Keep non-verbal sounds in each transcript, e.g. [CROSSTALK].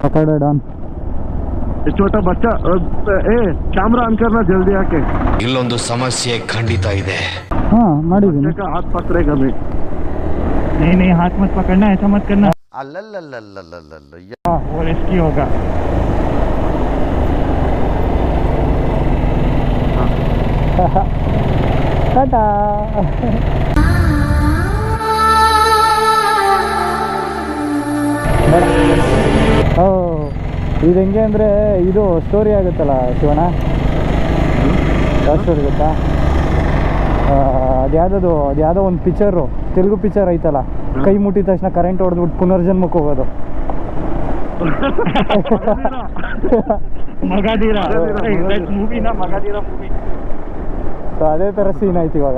पकड़ डॉन ये छोटा बच्चा अ, ए कैमरा ऑन करना जल्दी आके ಇಲ್ಲೊಂದು ಸಮಸ್ಯೆ ಖಂಡಿತ ಇದೆ हाँ ಮಾಡಿದ್ದೀನಿ बच्चे का हाथ पकड़ेगा मैं नहीं नहीं हाथ मत पकड़ना ऐसा मत करना ಅಲ್ಲಲ್ಲಲ್ಲಲ್ಲಲ್ಲಲ್ಲ हाँ, वो रिस्की होगा ಟಾಟಾ [LAUGHS] ಓ ಇದು ಹೆಂಗೆ ಅಂದರೆ ಇದು ಸ್ಟೋರಿ ಆಗುತ್ತಲ್ಲ ಶಿವಣ್ಣ? ಯಾವ ಸ್ಟೋರಿ ಗೊತ್ತಾ? ಅದು ಯಾವುದದು ಒಂದು ಪಿಕ್ಚರು ತೆಲುಗು ಪಿಕ್ಚರ್ ಐತಲ್ಲ. ಕೈ ಮುಟ್ಟಿದ ತಕ್ಷಣ ಕರೆಂಟ್ ಹೊಡೆದ್ಬಿಟ್ಟು ಪುನರ್ಜನ್ಮಕ್ಕೆ ಹೋಗೋದು. [LAUGHS] ಸೊ ಅದೇ ಥರ ಸೀನ್ ಆಯ್ತು ಇವಾಗ.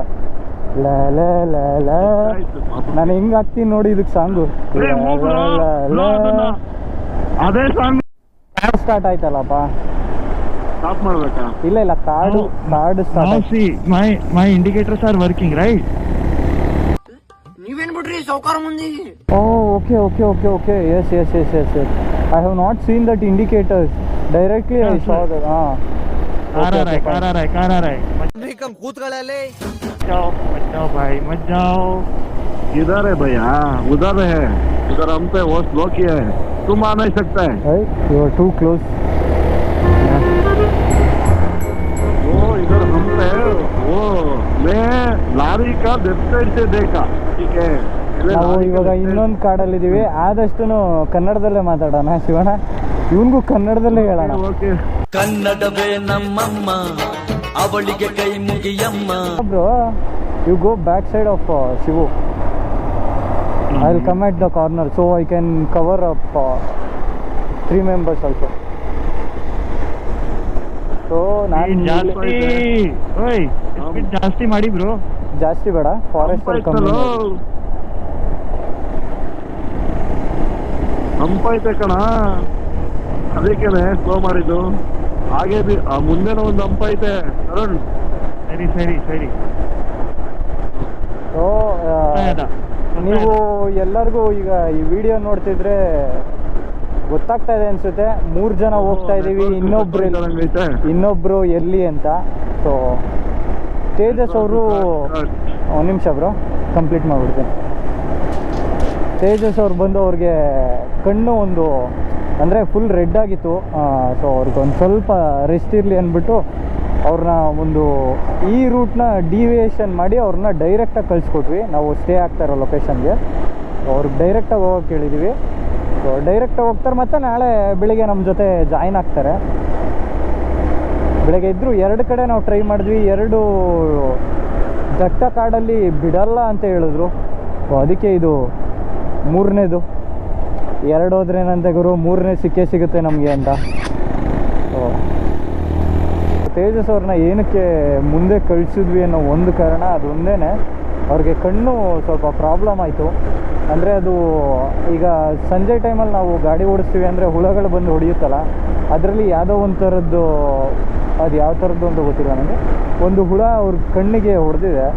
ನಾನು ಹೆಂಗ್ ಹಾಕ್ತೀನಿ ನೋಡಿ ಇದಕ್ಕೆ ಸಾಂಗು. ಏ, ಮೂಗ್ರು, ಲೋ ಅದನ್ನ. ಅದೇ ಸಾಂಗ್ ಸ್ಟಾರ್ಟ್ ಆಯ್ತಲ್ಲಪ್ಪ ಸ್ಟಾಪ್ ಮಾಡ್ಬೇಕಾ ಇಲ್ಲ ಇಲ್ಲ ಕಾರ್ಡು ನಾವು- card now start see my my indicators are working right ನೀವೇನ್ ಬಿಡ್ರಿ ಸಾವುಕಾರ ಮಂದಿ oh okay okay okay okay yes yes yes yes yes I have not seen that indicators directly I Yes, saw sir. That ಹಾಂ car आ रहा है car आ रहा है कार आ रहा है मत ಕೂತ್ಕೊಳ್ಳಲಿ जाओ मत जाओ भाई मत जाओ इधर है भैया उधर है इधर हम पे वो स्लो किया है तुम आ नहीं सकता है ಯು ಆರ್ ಟೂ ಕ್ಲೋಸ್ वो इधर हम पे वो मैं लारी का वेबसाइट से देखा ठीक है पहले ನಾವು लारी का ಇವಾಗ website- ಇನ್ನೊಂದು ಕಾಡಲ್ಲಿದ್ದೀವಿ ಆದಷ್ಟು ಕನ್ನಡದಲ್ಲೇ ಮಾತಾಡೋಣ ಶಿವಣ್ಣ ಇವನಿಗೂ ಕನ್ನಡದಲ್ಲೇ ಹೇಳೋಣ ಓಕೆ ಕನ್ನಡವೇ ನಮ್ಮಮ್ಮ ಅವಳಿಗೆ ಕೈ ಮುಗಿಯಮ್ಮ bro you go back side of Shivu I will come at the corner so I can cover up three members also so ನಾನು ಜಾಸ್ತಿ ಓಯ್ ಸ್ಪೀಡ್ ಜಾಸ್ತಿ ಮಾಡಿ ಬ್ರೋ ಜಾಸ್ತಿ ಬೇಡ ಫಾರೆಸ್ಟ್ ಅಲ್ಲಿ ಕಮ್ಮಿ ಹಂಪಾಯ್ತೆ ಕಣ? ಅದಕ್ಕೇನೆ ಸ್ಲೋ ಮಾಡಿದ್ದು. ಹಾಗೆ ಮುಂದೆನೋ ಒಂದು ಹಂಪ ಐತೆ ಅರುಣ್ ಸರಿ ಸರಿ. ಸರಿ ಸೊ ಆಯ್ತಾ? ನೀವು ಎಲ್ಲರಿಗೂ ಈಗ ಈ ವಿಡಿಯೋ ನೋಡ್ತಿದ್ರೆ ಗೊತ್ತಾಗ್ತಾ ಇದೆ ಅನ್ಸುತ್ತೆ. ಮೂರ್ ಜನ ಹೋಗ್ತಾ ಇದೀವಿ. ಇನ್ನೊಬ್ರು ಇನ್ನೊಬ್ರು ಎಲ್ಲಿ ಅಂತ. ಸೊ ತೇಜಸ್ ಅವರು ಒಂದು ನಿಮಿಷ ಬ್ರೋ ಕಂಪ್ಲೀಟ್ ಮಾಡಿಬಿಡ್ತೀನಿ. ತೇಜಸ್ ಅವ್ರು ಬಂದು ಅವ್ರಿಗೆ ಕಣ್ಣು ಒಂದು ಅಂದರೆ ಫುಲ್ ರೆಡ್ ಆಗಿತ್ತು. ಸೊ ಅವ್ರಿಗೆ ಒಂದು ಸ್ವಲ್ಪ ರೆಸ್ಟ್ ಇರಲಿ ಅಂದ್ಬಿಟ್ಟು ಅವ್ರನ್ನ ಒಂದು ಈ ರೂಟ್ನ ಡಿವಿಯೇಷನ್ ಮಾಡಿ ಅವ್ರನ್ನ ಡೈರೆಕ್ಟಾಗಿ ಕಳಿಸ್ಕೊಟ್ವಿ. ನಾವು ಸ್ಟೇ ಆಗ್ತಾ ಇರೋ ಲೊಕೇಶನ್ಗೆ ಅವ್ರಿಗೆ ಡೈರೆಕ್ಟಾಗಿ ಹೋಗೋಕೆ ಹೇಳಿದ್ದೀವಿ ಸೊ ಡೈರೆಕ್ಟಾಗಿ ಹೋಗ್ತಾರೆ ಮತ್ತು ನಾಳೆ ಬೆಳಿಗ್ಗೆ ನಮ್ಮ ಜೊತೆ ಜಾಯ್ನ್ ಆಗ್ತಾರೆ. ಬೆಳಗ್ಗೆ ಇದ್ದರೂ ಎರಡು ಕಡೆ ನಾವು ಟ್ರೈ ಮಾಡಿದ್ವಿ. ಎರಡು ದಟ್ಟ ಕಾಡಲ್ಲಿ ಬಿಡಲ್ಲ ಅಂತ ಹೇಳಿದ್ರು. ಸೊ ಅದಕ್ಕೆ ಇದು ಮೂರನೇದು. ಎರಡು ಹೋದ್ರೆ ಏನಂತೆ ಗುರು? ಮೂರನೇ ಸಿಕ್ಕೇ ಸಿಗುತ್ತೆ ನಮಗೆ ಅಂತ. ತೇಜಸ್ ಅವ್ರನ್ನ ಏನಕ್ಕೆ ಮುಂದೆ ಕಳಿಸಿದ್ವಿ ಅನ್ನೋ ಒಂದು ಕಾರಣ ಅದು ಒಂದೇ ಅವ್ರಿಗೆ ಕಣ್ಣು ಸ್ವಲ್ಪ ಪ್ರಾಬ್ಲಮ್ ಆಯಿತು. ಅಂದರೆ ಅದು ಈಗ ಸಂಜೆ ಟೈಮಲ್ಲಿ ನಾವು ಗಾಡಿ ಓಡಿಸ್ತೀವಿ ಅಂದರೆ ಹುಳಗಳು ಬಂದು ಹೊಡೆಯುತ್ತಲ್ಲ, ಅದರಲ್ಲಿ ಯಾವುದೋ ಒಂದು ಥರದ್ದು ಅದು ಯಾವ ಥರದ್ದು ಅಂತ ಗೊತ್ತಿಲ್ಲ ನನಗೆ. ಒಂದು ಹುಳ ಅವ್ರ ಕಣ್ಣಿಗೆ ಹೊಡೆದಿದೆ.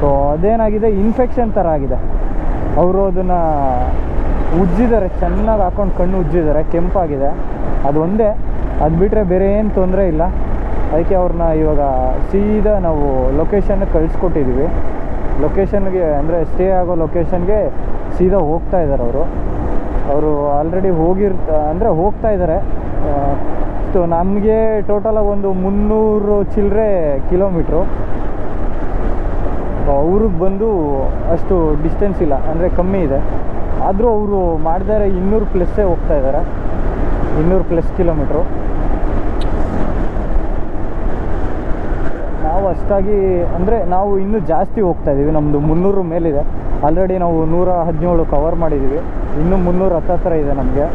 ಸೊ ಅದೇನಾಗಿದೆ? ಇನ್ಫೆಕ್ಷನ್ ಥರ ಆಗಿದೆ. ಅವರು ಅದನ್ನು ಉಜ್ಜಿದ್ದಾರೆ, ಚೆನ್ನಾಗಿ ಹಾಕೊಂಡು ಕಣ್ಣು ಉಜ್ಜಿದ್ದಾರೆ, ಕೆಂಪಾಗಿದೆ. ಅದು ಒಂದೇ. ಅದು ಬಿಟ್ಟರೆ ಬೇರೆ ಏನು ತೊಂದರೆ ಇಲ್ಲ. ಅದಕ್ಕೆ ಅವ್ರನ್ನ ಇವಾಗ ಸೀದಾ ನಾವು ಲೊಕೇಶನ್ಗೆ ಕಳಿಸ್ಕೊಟ್ಟಿದ್ದೀವಿ ಲೊಕೇಶನ್ಗೆ ಅಂದರೆ ಸ್ಟೇ ಆಗೋ ಲೊಕೇಶನ್ಗೆ ಸೀದಾ ಹೋಗ್ತಾ ಇದ್ದಾರೆ ಅವರು. ಅವರು ಆಲ್ರೆಡಿ ಹೋಗಿರ್ತ ಅಂದರೆ ಹೋಗ್ತಾ ಇದ್ದಾರೆ ಸೊ ನಮಗೆ ಟೋಟಲಾಗಿ ಒಂದು ಮುನ್ನೂರು ಚಿಲ್ಲರೆ ಕಿಲೋಮೀಟ್ರು ಅವ್ರಿಗೆ ಬಂದು ಅಷ್ಟು ಡಿಸ್ಟೆನ್ಸ್ ಇಲ್ಲ, ಅಂದರೆ ಕಮ್ಮಿ ಇದೆ. ಆದರೂ ಅವರು ಮಾಡಿದರೆ ಇನ್ನೂರು ಪ್ಲಸ್ಸೇ ಹೋಗ್ತಾ ಇದ್ದಾರೆ ಇನ್ನೂರು ಪ್ಲಸ್ ಕಿಲೋಮೀಟ್ರು ನಾವು ಅಷ್ಟಾಗಿ ಅಂದರೆ ನಾವು ಇನ್ನೂ ಜಾಸ್ತಿ ಹೋಗ್ತಾ ಇದ್ದೀವಿ ನಮ್ಮದು ಮುನ್ನೂರು ಮೇಲಿದೆ. ಆಲ್ರೆಡಿ ನಾವು ನೂರ ಹದಿನೇಳು ಕವರ್ ಮಾಡಿದ್ದೀವಿ ಇನ್ನೂ ಮುನ್ನೂರು ಹತ್ತತ್ರ ಇದೆ ನಮಗೆ.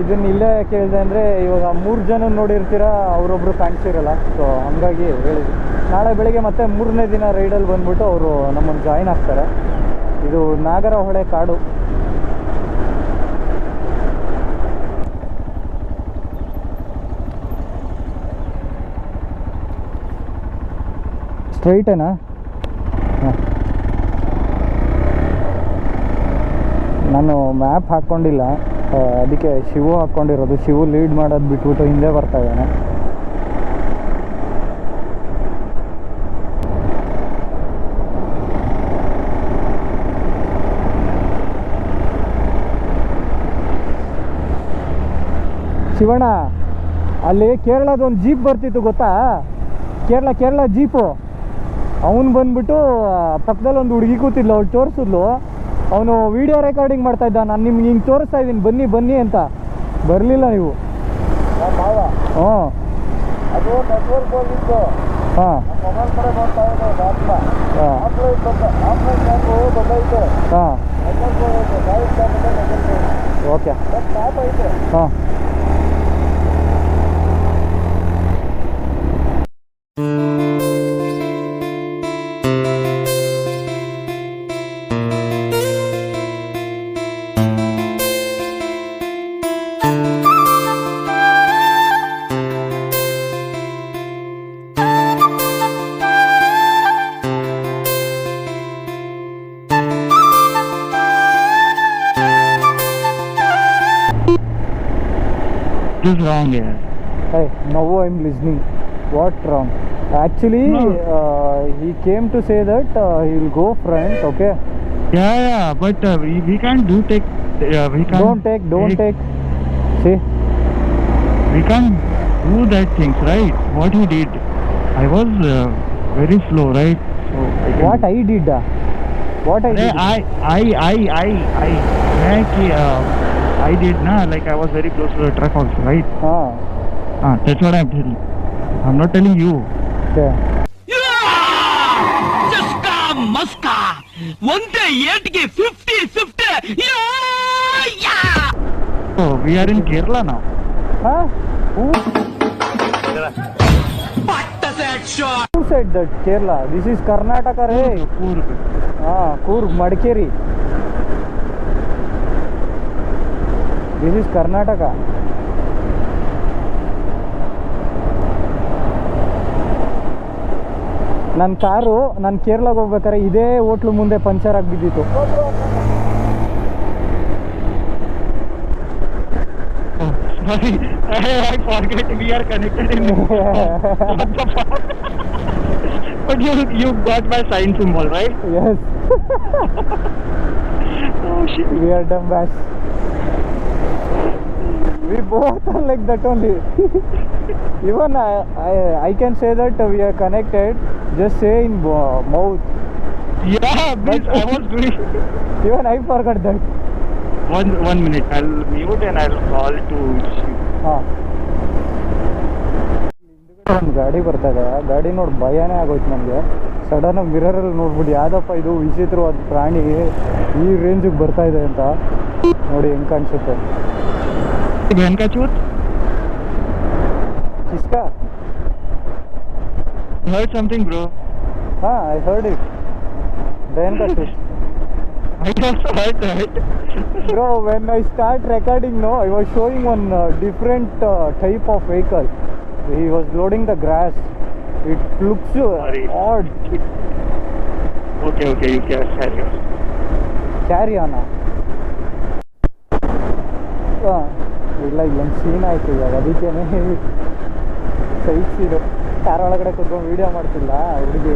ಇದನ್ನ ಇಲ್ಲೇ ಕೇಳಿದೆ ಅಂದರೆ ಇವಾಗ ಮೂರು ಜನ ನೋಡಿರ್ತೀರ, ಅವರೊಬ್ರು ಕಾಣಿಸಿರಲ್ಲ. ಸೊ ಹಾಗಾಗಿ ಹೇಳಿದ್ವಿ. ನಾಳೆ ಬೆಳಿಗ್ಗೆ ಮತ್ತೆ ಮೂರನೇ ದಿನ ರೈಡಲ್ಲಿ ಬಂದ್ಬಿಟ್ಟು ಅವರು ನಮ್ಮನ್ನು ಜಾಯಿನ್ ಆಗ್ತಾರೆ. ಇದು ನಾಗರಹೊಳೆ ಕಾಡು. ಸ್ಟ್ರೈಟೇನಾ ನಾನು ಮ್ಯಾಪ್ ಹಾಕ್ಕೊಂಡಿಲ್ಲ ಅದಕ್ಕೆ ಶಿವು ಹಾಕ್ಕೊಂಡಿರೋದು ಶಿವು ಲೀಡ್ ಮಾಡೋದು ಬಿಟ್ಬಿಟ್ಟು ಹಿಂದೆ ಬರ್ತಾ ಇದ್ದಾನೆ. ಶಿವಣ್ಣ, ಅಲ್ಲಿ ಕೇರಳದ ಒಂದು ಜೀಪ್ ಬರ್ತಿತ್ತು, ಗೊತ್ತಾ? ಕೇರಳ ಕೇರಳ ಜೀಪು ಅವನು ಬಂದ್ಬಿಟ್ಟು ಪಕ್ಕದಲ್ಲಿ ಒಂದು ಹುಡುಗಿ ಕೂತಿದ್ಲು ಅವ್ಳು ತೋರಿಸಿದ್ಲು. ಅವನು ವಿಡಿಯೋ ರೆಕಾರ್ಡಿಂಗ್ ಮಾಡ್ತಾ ಇದ್ದ. ನಾನು ನಿಮ್ಗೆ ಹಿಂಗೆ ತೋರಿಸ್ತಾ ಇದ್ದೀನಿ. ಬನ್ನಿ ಬನ್ನಿ ಅಂತ. ಬರಲಿಲ್ಲ ನೀವು. ಹ್ಞೂ ಹಾಂ. ಹಾಂ. ಆಫ್ಲೈನ್ ಬಂದ This is wrong, yeah. Hey, now I'm listening. What wrong? Actually, No. uh, he came to say that uh, he will go front. Okay. Yeah, yeah, but uh, we, we can't do take. Uh, we can't. Don't take. Don't take. See. We can't do that things, right? What he did, I was uh, very slow, right? So I What I did. uh, What I did. I, कि, uh, I did na like I was very close to the truck also, right? Ah. Ah, that's what I'm telling. I'm not telling you. Okay. day yet ಒಂದೇ ಏಟ್ಗೆ fifty fifty So we are in Kerala now. Huh? Who? Who said that Kerala? This is Karnataka, hey? Kurg. Ah, Kurg, Madikeri. This is Karnataka. ನನ್ನ car ನಾನು ಕೇರಳಗೆ ಹೋಗ್ಬೇಕಾದ್ರೆ ಇದೇ hotel ಮುಂದೆ puncture ಆಗಿ ಬಿದ್ದಿತ್ತು Oh, sorry. I, I forget we are connected in. What the fuck? but you you got my sign symbol, right? Yes. Oh shit. we are dumb bass. We both are like that only. Even I, I, I can say that we are connected. Just say in mouth. Yeah, bitch, I was doing. Even I forgot that. One one minute. I'll mute and I'll call to. ಹಾಂ ಒಂದು ಗಾಡಿ ಬರ್ತಾ ಇದೆ ಗಾಡಿ ನೋಡಿ ಭಯನೇ ಆಗೋಯ್ತು ನನಗೆ ಸಡನ್ನಾಗಿ ಮಿರರಲ್ಲಿ ನೋಡ್ಬಿಟ್ಟು ಯಾವ್ದಪ್ಪ ಇದು ವಿಚಿತ್ರವಾದ ಪ್ರಾಣಿ ಈ ರೇಂಜಿಗೆ ಬರ್ತಾ ಇದೆ ಅಂತ ನೋಡಿ ಹೆಂಗೆ ಕಾಣಿಸುತ್ತೆ बहन का चूत किसका heard something bro. हाँ I heard it. बहन का चूत I also heard that. Bro when I start recording no I was showing one uh, different uh, type of vehicle. He was loading the grass. It looks uh, Sorry. odd. Okay okay you can carry on. Carry on uh. ಇಲ್ಲ ಇಲ್ಲೊಂದು scene ಆಯ್ತು ಇವಾಗ. ಅದಕ್ಕೇನೆ site ಸೀನು car ಒಳಗಡೆ ಕುತ್ಕೊಂಡು video ಮಾಡ್ತಿಲ್ಲ ಹುಡುಗಿ?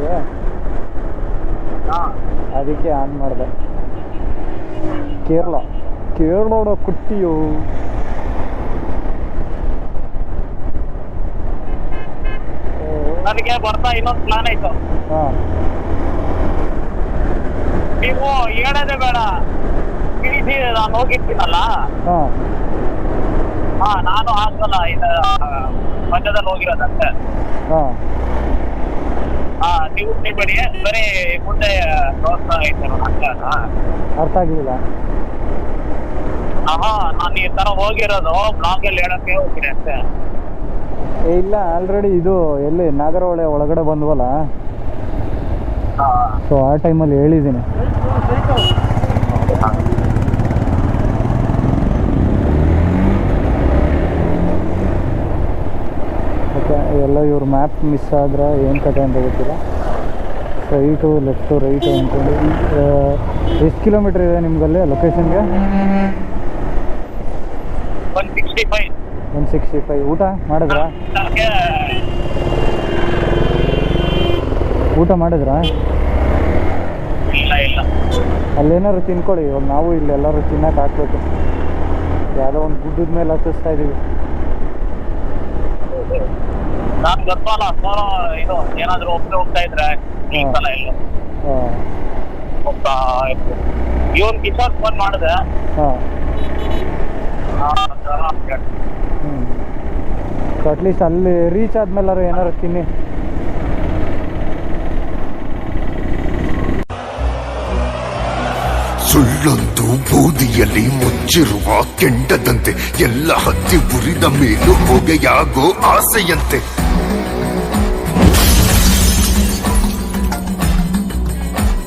ಅದಕ್ಕೆ ಆನ್ ಮಾಡಿದೆ. ಕೇರಳ. ಕೇರಳದ ಕುಟ್ಟಿಯು. ನನಗೆ ಬರ್ತಾ ಇನ್ನೊಂದು ಪ್ಲಾನ್ ಆಯ್ತು. ಹ್ಮ್ ನೀವು ಹೇಳೋದೇ ಬೇಡ. ನಾನು ಹೋಗಿರ್ತೀನಲ್ಲ. ಹಾಂ ನಾನು ಹಾಸನ ಇದು ಮಧ್ಯದಲ್ಲಿ ಹೋಗಿರೋದಂತೆ. ಹಾಂ. ಹಾ ನೀವು ಬಿಡಿ ಬರೀ ಮುಂದೆ ತೋರಿಸ್ತಾ ಇದ್ದಾರೆ ಅಷ್ಟೇನಾ ಅರ್ಥ ಆಗಲಿಲ್ಲ ಹಾ ನಾನು ಈ ತರ ಹೋಗಿರೋದು ಬ್ಲಾಗ್ ಅಲ್ಲಿ ಹೇಳಕ್ಕೆ ಹೋಗ್ತೀನಿ ಅಷ್ಟೇ. ಏ ಇಲ್ಲ ಆಲ್ರೆಡಿ ಇದು ಎಲ್ಲಿ ನಾಗರಹೊಳೆ ಒಳಗಡೆ ಬಂದ್ವಲ್ಲ? ಹಾ. ಸೊ ಆ ಟೈಮಲ್ಲಿ ಹೇಳಿದ್ದೀನಿ ಓಕೆ ಎಲ್ಲ ಇವ್ರ ಮ್ಯಾಪ್ ಮಿಸ್ ಆದ್ರೆ ಏನು ಕತೆ ಅಂತ ಗೊತ್ತಿಲ್ಲ. ರೈಟು ಲೆಫ್ಟು ರೈಟು ಅಂದ್ಕೊಂಡು ಎಷ್ಟು ಕಿಲೋಮೀಟ್ರ್ ಇದೆ ನಿಮ್ಗಲ್ಲಿ ಲೊಕೇಶನ್ಗೆ one sixty five one sixty five ಊಟ ಮಾಡಿದ್ರಾ? ಊಟ ಮಾಡಿದ್ರಾ? ಇಲ್ಲ ಇಲ್ಲ. ಅಲ್ಲೇನಾದ್ರು ತಿನ್ಕೊಳ್ಳಿ. ಇವಾಗ ನಾವು ಇಲ್ಲಿ ಎಲ್ಲರೂ ತಿನ್ನಕ್ಕೆ ಹಾಕ್ಬೇಕು ಯಾವುದೋ ಒಂದು ಗುಡ್ಡದ ಮೇಲೆ ಹತ್ತಿಸ್ತಾ ಇದೀವಿ. ನಾನ್ ಗೊತ್ತಲ್ಲ ಸೋಲೋ ಇದು ಏನಾದ್ರು ಒಬ್ಬನೇ ಹೋಗ್ತಾ ಇದ್ರೆ ನಿಲ್ಸಲ್ಲ ಇಲ್ಲ ಹೋಗ್ತಾ ಇರ್ತೀನಿ ಇವನ್ ಕಿಶೋರ್ ಫೋನ್ ಮಾಡಿದೆ. ಹಾಂ ಆ, ಅಂತ ಹ್ಞೂ ಸೊ ಅಟ್ಲೀಸ್ಟ್ ಅಲ್ಲಿ ರೀಚ್ ಆದ್ಮೇಲಾರು ಏನಾರು ತಿನ್ನಿ. ಸುಳ್ಳೊಂದು ಬೂದಿಯಲ್ಲಿ ಮುಚ್ಚಿರುವ ಕೆಂಡದಂತೆ ಎಲ್ಲ ಹತ್ತಿ ಉರಿದ ಮೇಲೂ ಹೊಗೆಯಾಗೋ ಆಸೆಯಂತೆ.